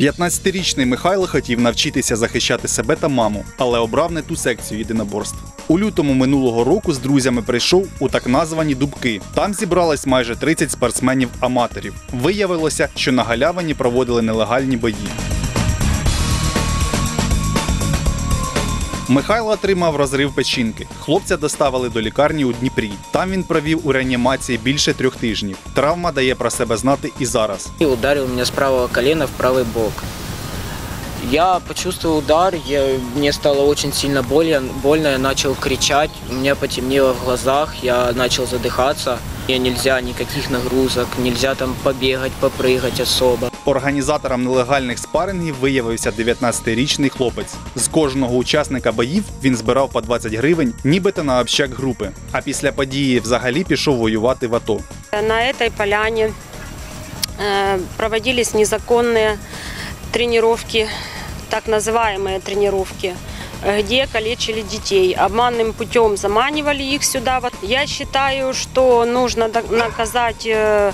15-річний Михайло хотів навчитися захищати себе та маму, але обрав не ту секцію єдиноборств. У лютому минулого року з друзями прийшов у так названі дубки. Там зібралось майже 30 спортсменів-аматорів. Виявилося, що на галявині проводили нелегальні бої. Михайло отримав розрив печінки. Хлопця доставили до лікарні у Дніпрі. Там він провів у реанімації більше трьох тижнів. Травма дає про себе знати і зараз. И ударил меня с правого колена в правый бок. Я почувствовал удар, я, мне стало очень сильно больно, больно, я начал кричать, у меня потемнело в глазах, я начал задыхаться. Мне нельзя никаких нагрузок, нельзя там побегать, попрыгать особо. Організатором нелегальних спарингів виявився 19-річний хлопець. З кожного учасника боїв він збирав по 20 гривень, нібито на общак групи. А після події взагалі пішов воювати в АТО. На этой поляне э, проводились незаконные тренировки, так называемые тренировки, э, где калечили детей. Обманным путем заманивали их сюда. Вот Я считаю, что нужно до- наказать э, э,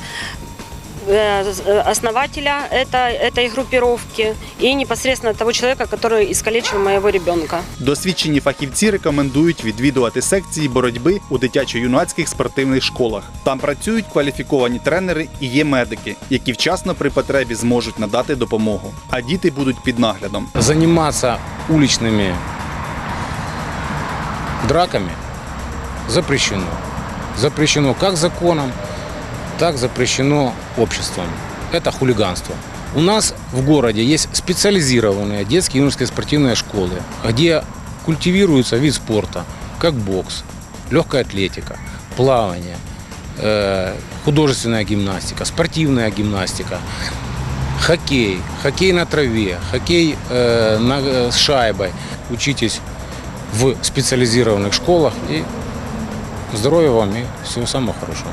основателя этой, этой группировки и непосредственно того человека, который искалечил моего ребенка. Досвідчені фахівці рекомендують відвідувати секції боротьби у дитячо-юнацьких спортивних школах. Там працюють кваліфіковані тренери і є медики, які вчасно при потребі зможуть надати допомогу. А діти будуть під наглядом. заниматься уличными драками запрещено. Запрещено как законом, Так запрещено обществом. Это хулиганство. У нас в городе есть специализированные детские и юношеские спортивные школы, где культивируется вид спорта, как бокс, легкая атлетика, плавание, э, художественная гимнастика, спортивная гимнастика, хоккей, хоккей на траве, хоккей э, э, с шайбой. Учитесь в специализированных школах и здоровья вам и всего самого хорошего.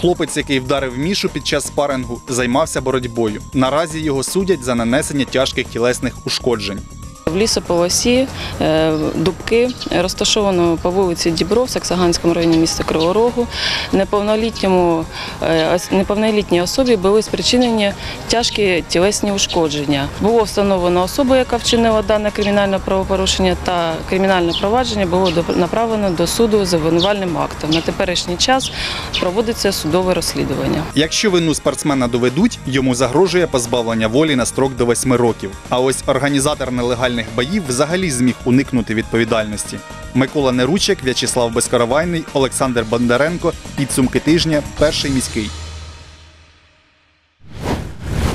Хлопець, який вдарив мішу під час спарингу, займався боротьбою. Наразі його судять за нанесення тяжких тілесних ушкоджень. В лісополосі е, дубки розташовано по вулиці Дібров, Саксаганському районі міста Кривого Рогу. Неповнолітньому е, неповнолітній особі були спричинені тяжкі тілесні ушкодження. Було встановлено особу, яка вчинила дане кримінальне правопорушення, та кримінальне провадження було направлено до суду з обвинувальним актом. На теперішній час проводиться судове розслідування. Якщо вину спортсмена доведуть, йому загрожує позбавлення волі на строк до 8 років. А ось організатор нелегальних боїв взагалі зміг уникнути відповідальності. Микола Неручек, В'ячеслав Безкоровайний, Олександр Бондаренко. Підсумки тижня. Перший міський.